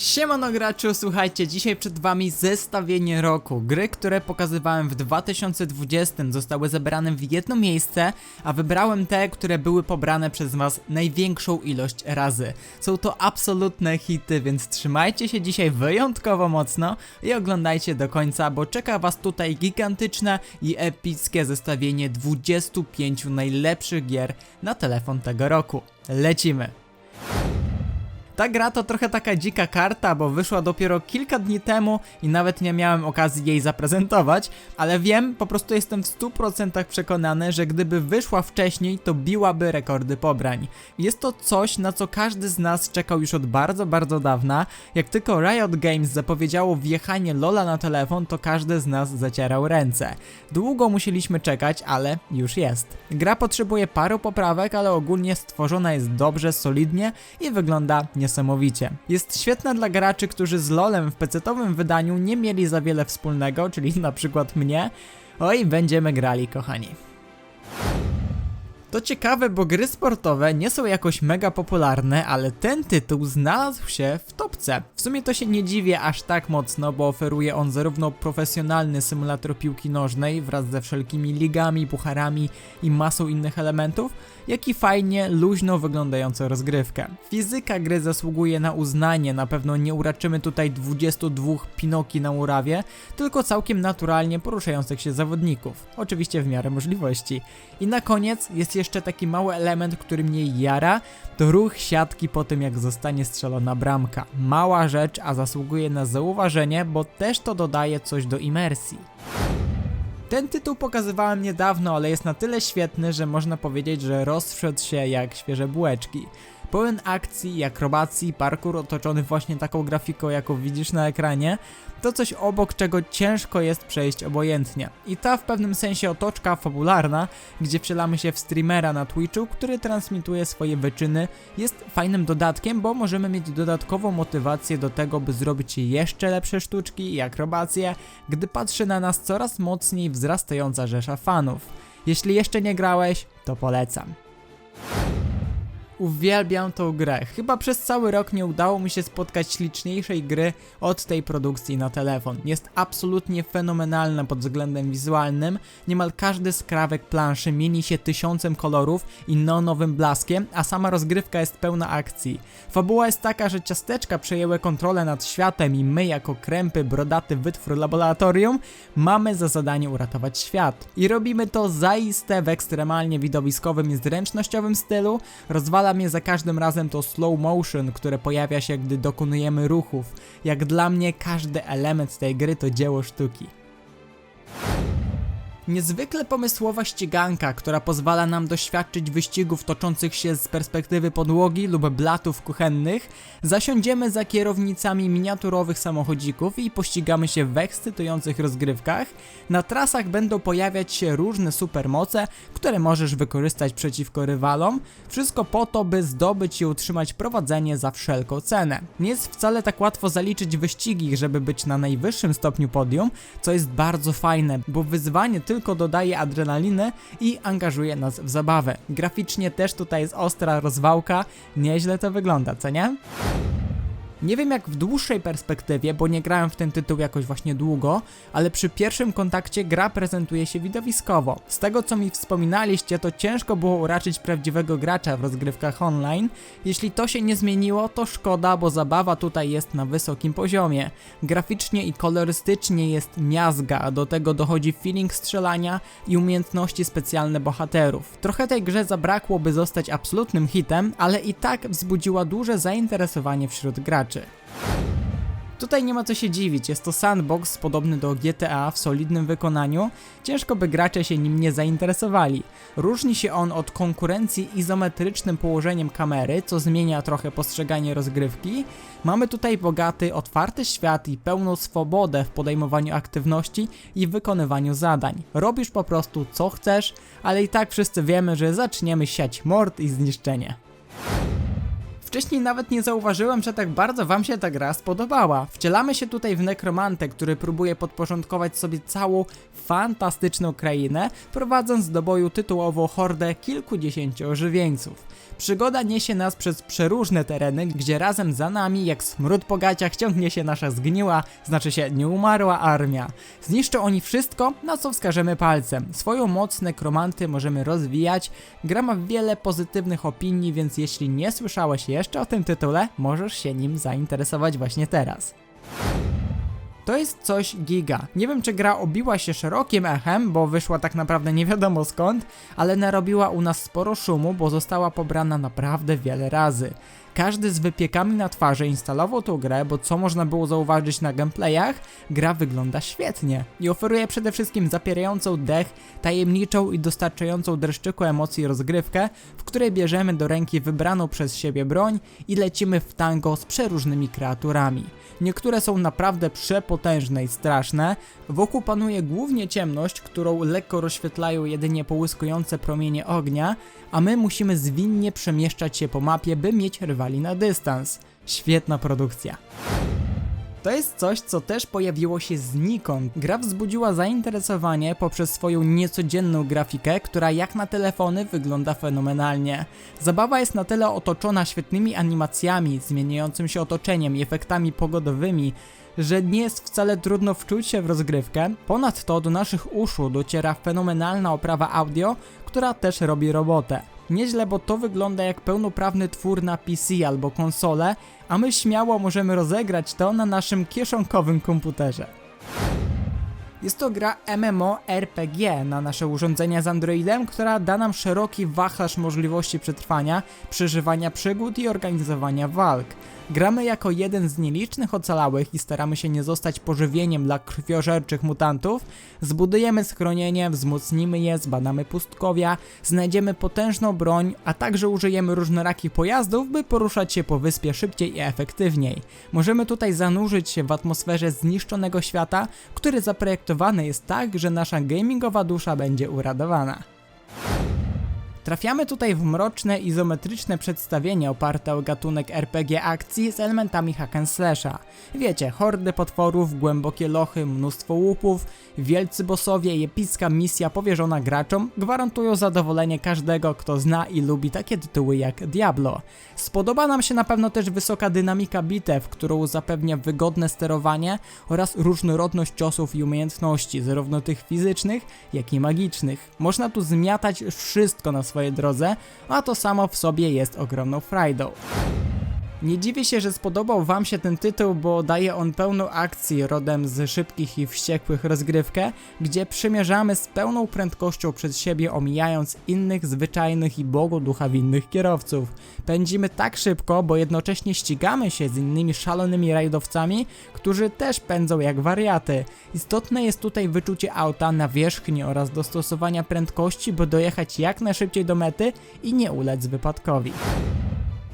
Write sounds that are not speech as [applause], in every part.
Siemano graczu, słuchajcie, dzisiaj przed wami zestawienie roku. Gry, które pokazywałem w 2020 zostały zebrane w jedno miejsce, a wybrałem te, które były pobrane przez was największą ilość razy. Są to absolutne hity, więc trzymajcie się dzisiaj wyjątkowo mocno i oglądajcie do końca, bo czeka was tutaj gigantyczne i epickie zestawienie 25 najlepszych gier na telefon tego roku. Lecimy! Ta gra to trochę taka dzika karta, bo wyszła dopiero kilka dni temu i nawet nie miałem okazji jej zaprezentować, ale wiem, po prostu jestem w 100% przekonany, że gdyby wyszła wcześniej, to biłaby rekordy pobrań. Jest to coś, na co każdy z nas czekał już od bardzo, bardzo dawna. Jak tylko Riot Games zapowiedziało wjechanie Lola na telefon, to każdy z nas zacierał ręce. Długo musieliśmy czekać, ale już jest. Gra potrzebuje paru poprawek, ale ogólnie stworzona jest dobrze, solidnie i wygląda niesamowicie. Jest świetna dla graczy, którzy z LoLem w pecetowym wydaniu nie mieli za wiele wspólnego, czyli na przykład mnie. Oj, będziemy grali, kochani. To ciekawe, bo gry sportowe nie są jakoś mega popularne, ale ten tytuł znalazł się w topce. W sumie to się nie dziwię aż tak mocno, bo oferuje on zarówno profesjonalny symulator piłki nożnej wraz ze wszelkimi ligami, pucharami i masą innych elementów, jak i fajnie, luźno wyglądającą rozgrywkę. Fizyka gry zasługuje na uznanie, na pewno nie uraczymy tutaj 22 Pinoki na murawie, tylko całkiem naturalnie poruszających się zawodników, oczywiście w miarę możliwości. I na koniec jest jeszcze taki mały element, który mnie jara, to ruch siatki po tym jak zostanie strzelona bramka. Mała rzecz, a zasługuje na zauważenie, bo też to dodaje coś do imersji. Ten tytuł pokazywałem niedawno, ale jest na tyle świetny, że można powiedzieć, że rozszedł się jak świeże bułeczki. Pełen akcji i akrobacji, parkour otoczony właśnie taką grafiką, jaką widzisz na ekranie, to coś obok czego ciężko jest przejść obojętnie. I ta w pewnym sensie otoczka fabularna, gdzie wcielamy się w streamera na Twitchu, który transmituje swoje wyczyny, jest fajnym dodatkiem, bo możemy mieć dodatkową motywację do tego, by zrobić jeszcze lepsze sztuczki i akrobacje, gdy patrzy na nas coraz mocniej wzrastająca rzesza fanów. Jeśli jeszcze nie grałeś, to polecam. Uwielbiam tą grę. Chyba przez cały rok nie udało mi się spotkać śliczniejszej gry od tej produkcji na telefon. Jest absolutnie fenomenalna pod względem wizualnym. Niemal każdy skrawek planszy mieni się tysiącem kolorów i neonowym blaskiem, a sama rozgrywka jest pełna akcji. Fabuła jest taka, że ciasteczka przejęły kontrolę nad światem i my jako krępy, brodaty wytwór laboratorium mamy za zadanie uratować świat. I robimy to zaiste w ekstremalnie widowiskowym i zręcznościowym stylu. Rozwala mnie za każdym razem to slow motion, które pojawia się, gdy dokonujemy ruchów. Jak dla mnie każdy element tej gry to dzieło sztuki. Niezwykle pomysłowa ściganka, która pozwala nam doświadczyć wyścigów toczących się z perspektywy podłogi lub blatów kuchennych, zasiądziemy za kierownicami miniaturowych samochodzików i pościgamy się w ekscytujących rozgrywkach. Na trasach będą pojawiać się różne supermoce, które możesz wykorzystać przeciwko rywalom. Wszystko po to, by zdobyć i utrzymać prowadzenie za wszelką cenę. Nie jest wcale tak łatwo zaliczyć wyścigi, żeby być na najwyższym stopniu podium, co jest bardzo fajne, bo wyzwanie tylko dodaje adrenaliny i angażuje nas w zabawę. Graficznie też tutaj jest ostra rozwałka, nieźle to wygląda, co nie? Nie wiem jak w dłuższej perspektywie, bo nie grałem w ten tytuł jakoś właśnie długo, ale przy pierwszym kontakcie gra prezentuje się widowiskowo. Z tego co mi wspominaliście, to ciężko było uraczyć prawdziwego gracza w rozgrywkach online. Jeśli to się nie zmieniło, to szkoda, bo zabawa tutaj jest na wysokim poziomie. Graficznie i kolorystycznie jest miazga, a do tego dochodzi feeling strzelania i umiejętności specjalne bohaterów. Trochę tej grze zabrakło, by zostać absolutnym hitem, ale i tak wzbudziła duże zainteresowanie wśród graczy. Tutaj nie ma co się dziwić, jest to sandbox podobny do GTA w solidnym wykonaniu, ciężko by gracze się nim nie zainteresowali. Różni się on od konkurencji izometrycznym położeniem kamery, co zmienia trochę postrzeganie rozgrywki. Mamy tutaj bogaty, otwarty świat i pełną swobodę w podejmowaniu aktywności i wykonywaniu zadań. Robisz po prostu co chcesz, ale i tak wszyscy wiemy, że zaczniemy siać mord i zniszczenie. Wcześniej nawet nie zauważyłem, że tak bardzo wam się ta gra spodobała. Wcielamy się tutaj w nekromantę, który próbuje podporządkować sobie całą fantastyczną krainę, prowadząc do boju tytułową hordę kilkudziesięciu ożywieńców. Przygoda niesie nas przez przeróżne tereny, gdzie razem za nami, jak smród po gaciach, ciągnie się nasza zgniła, znaczy się nieumarła armia. Zniszczą oni wszystko, na co wskażemy palcem. Swoją moc nekromanty możemy rozwijać. Gra ma wiele pozytywnych opinii, więc jeśli nie słyszałeś jeszcze o tym tytule, możesz się nim zainteresować właśnie teraz. To jest coś giga. Nie wiem, czy gra obiła się szerokim echem, bo wyszła tak naprawdę nie wiadomo skąd, ale narobiła u nas sporo szumu, bo została pobrana naprawdę wiele razy. Każdy z wypiekami na twarzy instalował tą grę, bo co można było zauważyć na gameplayach, gra wygląda świetnie i oferuje przede wszystkim zapierającą dech, tajemniczą i dostarczającą dreszczyku emocji rozgrywkę, w której bierzemy do ręki wybraną przez siebie broń i lecimy w tango z przeróżnymi kreaturami. Niektóre są naprawdę przepotężne i straszne, wokół panuje głównie ciemność, którą lekko rozświetlają jedynie połyskujące promienie ognia, a my musimy zwinnie przemieszczać się po mapie, by mieć rywali na dystans. Świetna produkcja. To jest coś, co też pojawiło się znikąd. Gra wzbudziła zainteresowanie poprzez swoją niecodzienną grafikę, która jak na telefony wygląda fenomenalnie. Zabawa jest na tyle otoczona świetnymi animacjami, zmieniającym się otoczeniem i efektami pogodowymi, że nie jest wcale trudno wczuć się w rozgrywkę. Ponadto do naszych uszu dociera fenomenalna oprawa audio, która też robi robotę. Nieźle, bo to wygląda jak pełnoprawny twór na PC albo konsolę, a my śmiało możemy rozegrać to na naszym kieszonkowym komputerze. Jest to gra MMORPG na nasze urządzenia z Androidem, która da nam szeroki wachlarz możliwości przetrwania, przeżywania przygód i organizowania walk. Gramy jako jeden z nielicznych ocalałych i staramy się nie zostać pożywieniem dla krwiożerczych mutantów. Zbudujemy schronienie, wzmocnimy je, zbadamy pustkowia, znajdziemy potężną broń, a także użyjemy różnorakich pojazdów, by poruszać się po wyspie szybciej i efektywniej. Możemy tutaj zanurzyć się w atmosferze zniszczonego świata, który jest tak, że nasza gamingowa dusza będzie uradowana. Trafiamy tutaj w mroczne, izometryczne przedstawienie oparte o gatunek RPG akcji z elementami hack and slasha. Wiecie, hordy potworów, głębokie lochy, mnóstwo łupów, wielcy bossowie i epicka misja powierzona graczom gwarantują zadowolenie każdego, kto zna i lubi takie tytuły jak Diablo. Spodoba nam się na pewno też wysoka dynamika bitew, którą zapewnia wygodne sterowanie oraz różnorodność ciosów i umiejętności, zarówno tych fizycznych, jak i magicznych. Można tu zmiatać wszystko na swojej drodze, a to samo w sobie jest ogromną frajdą. Nie dziwię się, że spodobał Wam się ten tytuł, bo daje on pełną akcji rodem z szybkich i wściekłych rozgrywkę, gdzie przemierzamy z pełną prędkością przed siebie, omijając innych zwyczajnych i bogoduchawinnych kierowców. Pędzimy tak szybko, bo jednocześnie ścigamy się z innymi szalonymi rajdowcami, którzy też pędzą jak wariaty. Istotne jest tutaj wyczucie auta na wierzchni oraz dostosowania prędkości, by dojechać jak najszybciej do mety i nie ulec wypadkowi.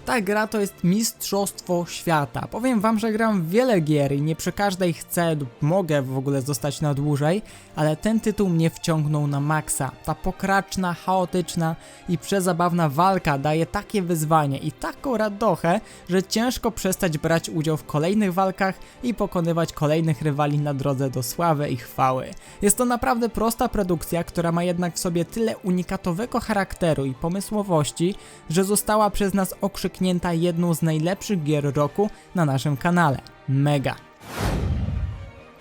Ta gra to jest mistrzostwo świata. Powiem wam, że gram w wiele gier i nie przy każdej chcę lub mogę w ogóle zostać na dłużej, ale ten tytuł mnie wciągnął na maksa. Ta pokraczna, chaotyczna i przezabawna walka daje takie wyzwanie i taką radochę, że ciężko przestać brać udział w kolejnych walkach i pokonywać kolejnych rywali na drodze do sławy i chwały. Jest to naprawdę prosta produkcja, która ma jednak w sobie tyle unikatowego charakteru i pomysłowości, że została przez nas okrzyknięta jedną z najlepszych gier roku na naszym kanale. Mega.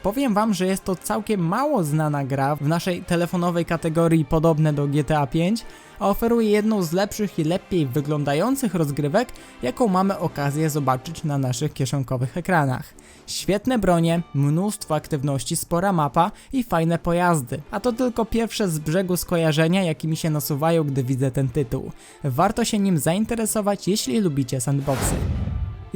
Powiem wam, że jest to całkiem mało znana gra w naszej telefonowej kategorii podobne do GTA 5, a oferuje jedną z lepszych i lepiej wyglądających rozgrywek, jaką mamy okazję zobaczyć na naszych kieszonkowych ekranach. Świetne bronie, mnóstwo aktywności, spora mapa i fajne pojazdy. A to tylko pierwsze z brzegu skojarzenia, jakie mi się nasuwają, gdy widzę ten tytuł. Warto się nim zainteresować, jeśli lubicie sandboxy.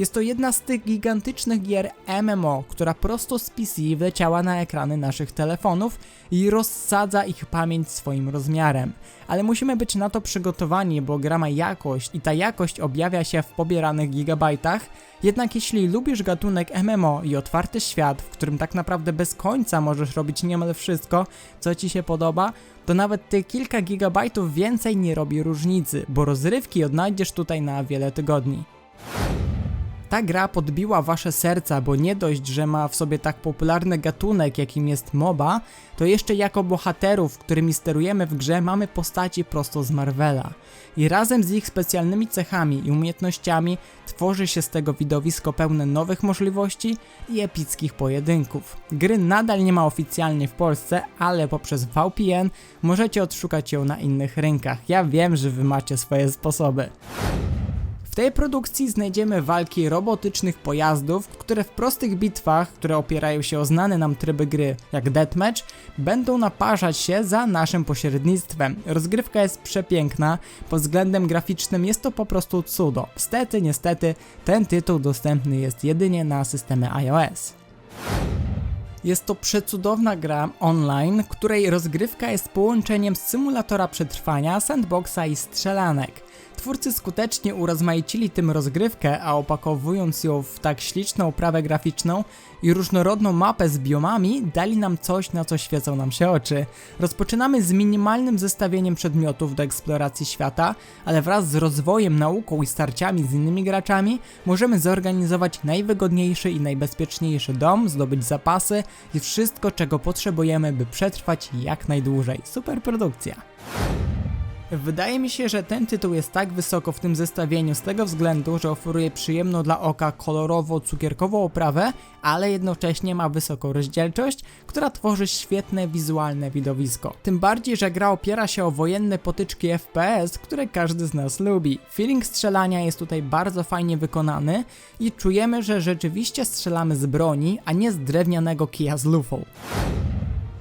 Jest to jedna z tych gigantycznych gier MMO, która prosto z PC wleciała na ekrany naszych telefonów i rozsadza ich pamięć swoim rozmiarem. Ale musimy być na to przygotowani, bo gra ma jakość i ta jakość objawia się w pobieranych gigabajtach. Jednak jeśli lubisz gatunek MMO i otwarty świat, w którym tak naprawdę bez końca możesz robić niemal wszystko, co ci się podoba, to nawet te kilka gigabajtów więcej nie robi różnicy, bo rozrywki odnajdziesz tutaj na wiele tygodni. Ta gra podbiła wasze serca, bo nie dość, że ma w sobie tak popularny gatunek, jakim jest MOBA, to jeszcze jako bohaterów, którymi sterujemy w grze, mamy postaci prosto z Marvela. I razem z ich specjalnymi cechami i umiejętnościami tworzy się z tego widowisko pełne nowych możliwości i epickich pojedynków. Gry nadal nie ma oficjalnie w Polsce, ale poprzez VPN możecie odszukać ją na innych rynkach. Ja wiem, że wy macie swoje sposoby. W tej produkcji znajdziemy walki robotycznych pojazdów, które w prostych bitwach, które opierają się o znane nam tryby gry, jak Deathmatch, będą naparzać się za naszym pośrednictwem. Rozgrywka jest przepiękna, pod względem graficznym jest to po prostu cudo. Stety, niestety, ten tytuł dostępny jest jedynie na systemy iOS. Jest to przecudowna gra online, której rozgrywka jest połączeniem symulatora przetrwania, sandboxa i strzelanek. Twórcy skutecznie urozmaicili tym rozgrywkę, a opakowując ją w tak śliczną oprawę graficzną i różnorodną mapę z biomami, dali nam coś, na co świecą nam się oczy. Rozpoczynamy z minimalnym zestawieniem przedmiotów do eksploracji świata, ale wraz z rozwojem, nauką i starciami z innymi graczami możemy zorganizować najwygodniejszy i najbezpieczniejszy dom, zdobyć zapasy i wszystko, czego potrzebujemy, by przetrwać jak najdłużej. Super produkcja. Wydaje mi się, że ten tytuł jest tak wysoko w tym zestawieniu z tego względu, że oferuje przyjemną dla oka kolorowo-cukierkową oprawę, ale jednocześnie ma wysoką rozdzielczość, która tworzy świetne wizualne widowisko. Tym bardziej, że gra opiera się o wojenne potyczki FPS, które każdy z nas lubi. Feeling strzelania jest tutaj bardzo fajnie wykonany i czujemy, że rzeczywiście strzelamy z broni, a nie z drewnianego kija z lufą.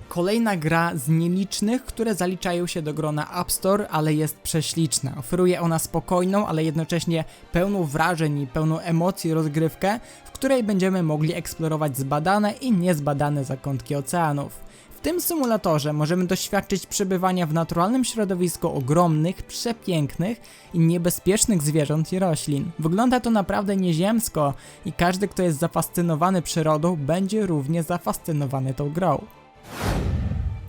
Kolejna gra z nielicznych, które zaliczają się do grona App Store, ale jest prześliczna. Oferuje ona spokojną, ale jednocześnie pełną wrażeń i pełną emocji rozgrywkę, w której będziemy mogli eksplorować zbadane i niezbadane zakątki oceanów. W tym symulatorze możemy doświadczyć przebywania w naturalnym środowisku ogromnych, przepięknych i niebezpiecznych zwierząt i roślin. Wygląda to naprawdę nieziemsko i każdy, kto jest zafascynowany przyrodą, będzie równie zafascynowany tą grą.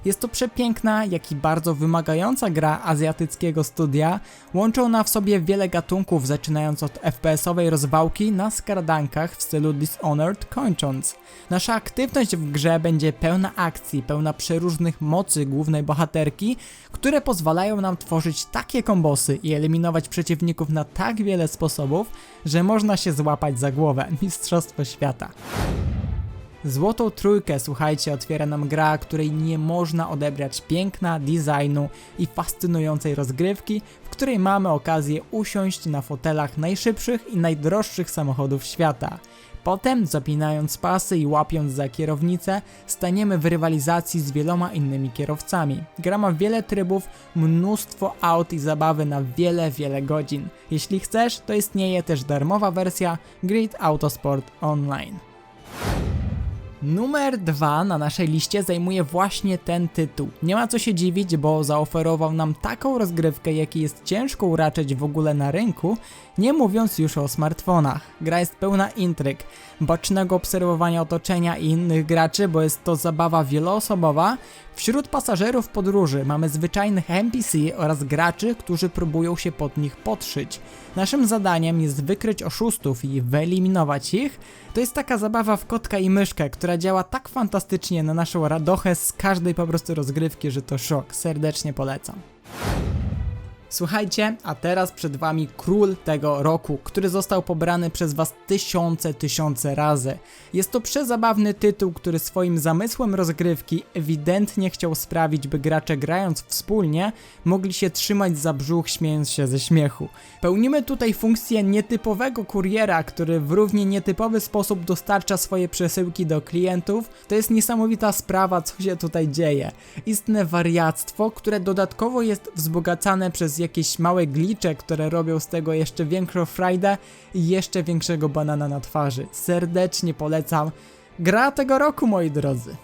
Jest to przepiękna, jak i bardzo wymagająca gra azjatyckiego studia. Łączą ona w sobie wiele gatunków, zaczynając od FPS-owej rozwałki na skardankach w stylu Dishonored kończąc. Nasza aktywność w grze będzie pełna akcji, pełna przeróżnych mocy głównej bohaterki, które pozwalają nam tworzyć takie kombosy i eliminować przeciwników na tak wiele sposobów, że można się złapać za głowę. [laughs] Mistrzostwo świata. Złotą trójkę, słuchajcie, otwiera nam gra, której nie można odebrać piękna, designu i fascynującej rozgrywki, w której mamy okazję usiąść na fotelach najszybszych i najdroższych samochodów świata. Potem, zapinając pasy i łapiąc za kierownicę, staniemy w rywalizacji z wieloma innymi kierowcami. Gra ma wiele trybów, mnóstwo aut i zabawy na wiele, wiele godzin. Jeśli chcesz, to istnieje też darmowa wersja Grid Autosport Online. Numer dwa na naszej liście zajmuje właśnie ten tytuł. Nie ma co się dziwić, bo zaoferował nam taką rozgrywkę, jakiej jest ciężko uraczyć w ogóle na rynku, nie mówiąc już o smartfonach. Gra jest pełna intryg, bacznego obserwowania otoczenia i innych graczy, bo jest to zabawa wieloosobowa. Wśród pasażerów podróży mamy zwyczajnych NPC oraz graczy, którzy próbują się pod nich podszyć. Naszym zadaniem jest wykryć oszustów i wyeliminować ich. To jest taka zabawa w kotka i myszkę, która działa tak fantastycznie na naszą radochę z każdej po prostu rozgrywki, że to szok. Serdecznie polecam. Słuchajcie, a teraz przed wami król tego roku, który został pobrany przez was tysiące, tysiące razy. Jest to przezabawny tytuł, który swoim zamysłem rozgrywki ewidentnie chciał sprawić, by gracze grając wspólnie mogli się trzymać za brzuch śmiejąc się ze śmiechu. Pełnimy tutaj funkcję nietypowego kuriera, który w równie nietypowy sposób dostarcza swoje przesyłki do klientów. To jest niesamowita sprawa, co się tutaj dzieje. Istne wariactwo, które dodatkowo jest wzbogacane przez jakieś małe glicze, które robią z tego jeszcze większą frajdę i jeszcze większego banana na twarzy. Serdecznie polecam. Gra tego roku, moi drodzy.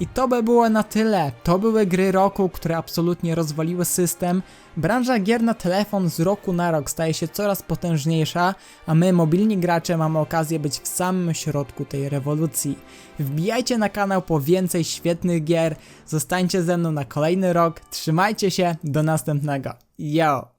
I to by było na tyle. To były gry roku, które absolutnie rozwaliły system. Branża gier na telefon z roku na rok staje się coraz potężniejsza, a my, mobilni gracze, mamy okazję być w samym środku tej rewolucji. Wbijajcie na kanał po więcej świetnych gier, zostańcie ze mną na kolejny rok, trzymajcie się, do następnego. Yo!